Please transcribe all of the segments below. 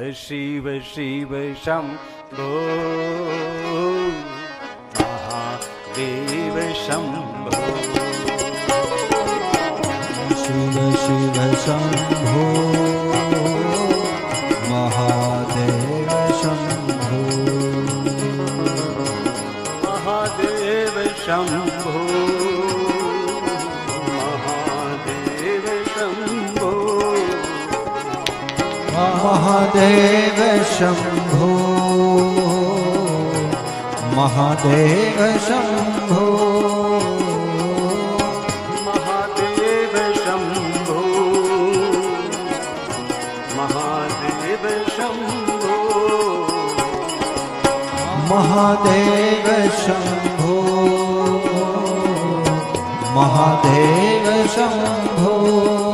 शिव शिव शम्भो महादेव शम्भो शिव शिव शम्भो महादेव शम्भो महादेव शम्भो महादेव शम्भो महादेव शम्भो महादेव शम्भो महादेव शम्भो महादेव शम्भो महादेव शम्भो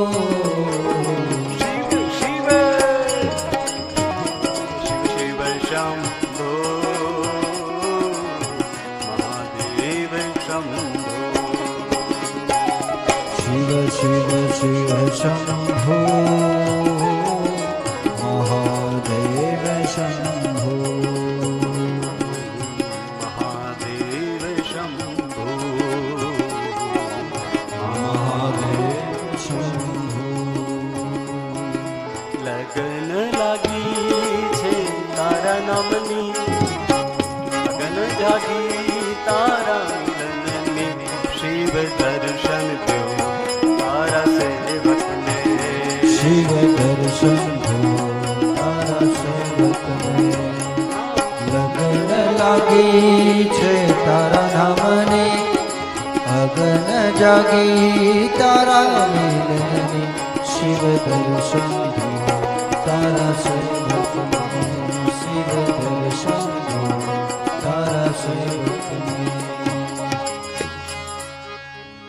शिव शिव शिव शम्भो महादेव शम्भो महादेव शम्भो महादेव शम्भो लगन लागी छे तारा नामनी लगन जागी तारा જાગી છે તારા નામની અગન જાગી તારા મિલની શિવ દર્શન તારા સંગ